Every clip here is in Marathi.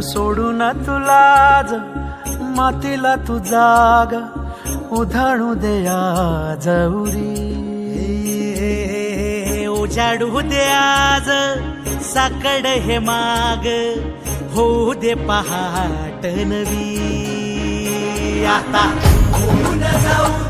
सोडू ना तुलाज मातीला तू जाग उधाणू दे आज उरी. उजाडू दे आज साकड हे माग होऊ दे पहाट नवी. आता जाऊ.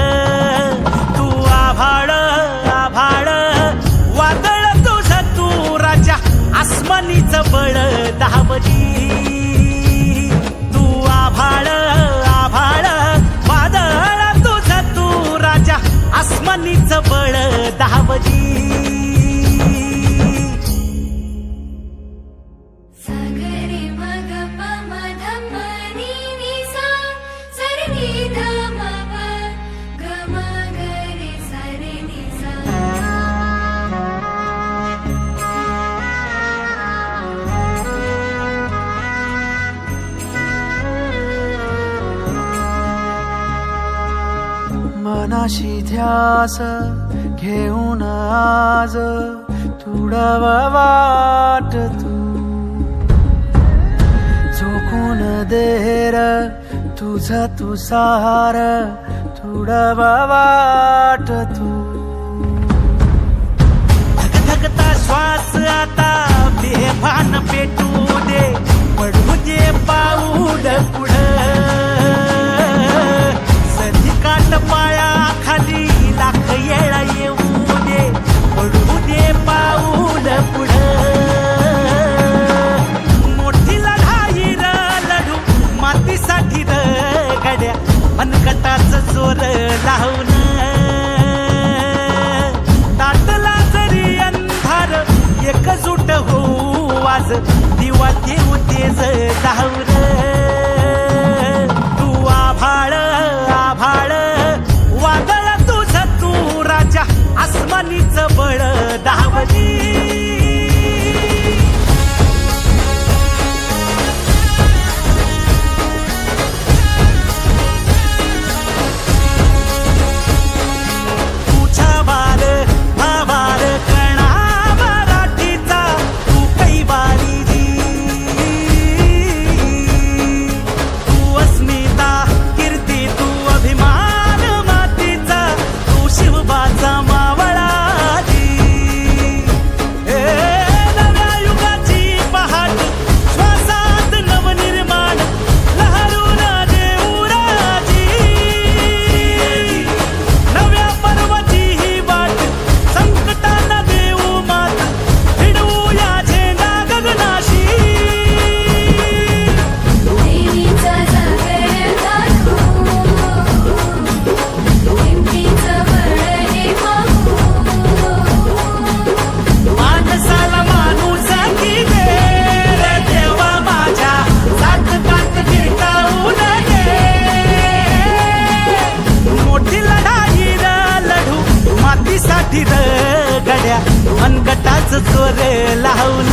मनाशी ध्यास घेऊन आज तुडवा वाट तू. झोकून देर तुझ तुसार तुडवा वाट तू. धकधकता श्वास आता बेभान पेट मनगटाच जोर लावून बाबाचा मावा. चोरे लावून